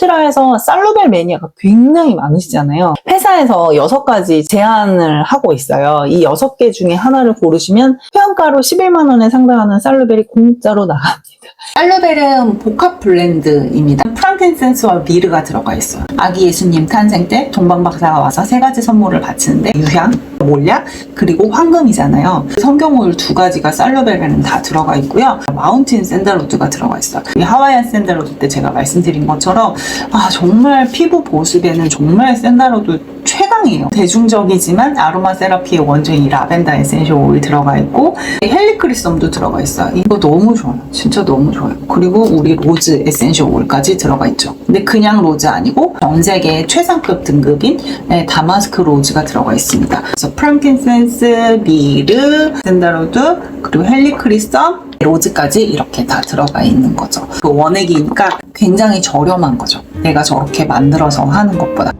누트라에서 살로벨 매니아가 굉장히 많으시잖아요. 회사에서 여섯 가지 제안을 하고 있어요. 이 여섯 개 중에 하나를 고르시면 회원가로 11만 원에 상당하는 살로벨이 공짜로 나갑니다. 살로벨은 복합 블렌드입니다. 프랑켄센스와 미르가 들어가 있어요. 아기 예수님 탄생 때 동방박사가 와서 세 가지 선물을 바치는데 유향, 몰약, 그리고 황금이잖아요. 성경오일 두 가지가 살로벨에는 다 들어가 있고요. 마운틴 샌달우드가 들어가 있어요. 이 하와이안 샌달우드 때 제가 말씀드린 것처럼 아 정말 피부 보습에는 정말 샌달우드 최 강이에요. 대중적이지만 아로마 세라피의 원조인 이 라벤더 에센셜 오일 들어가 있고 헬리크리썸도 들어가 있어요. 이거 너무 좋아요. 진짜 너무 좋아요. 그리고 우리 로즈 에센셜 오일까지 들어가 있죠. 근데 그냥 로즈 아니고 전 세계 최상급 등급인 네, 다마스크 로즈가 들어가 있습니다. 그래서 프랑킨센스, 미르, 샌달우드, 그리고 헬리크리썸, 로즈까지 이렇게 다 들어가 있는 거죠. 그 원액이니까 굉장히 저렴한 거죠. 내가 저렇게 만들어서 하는 것보다.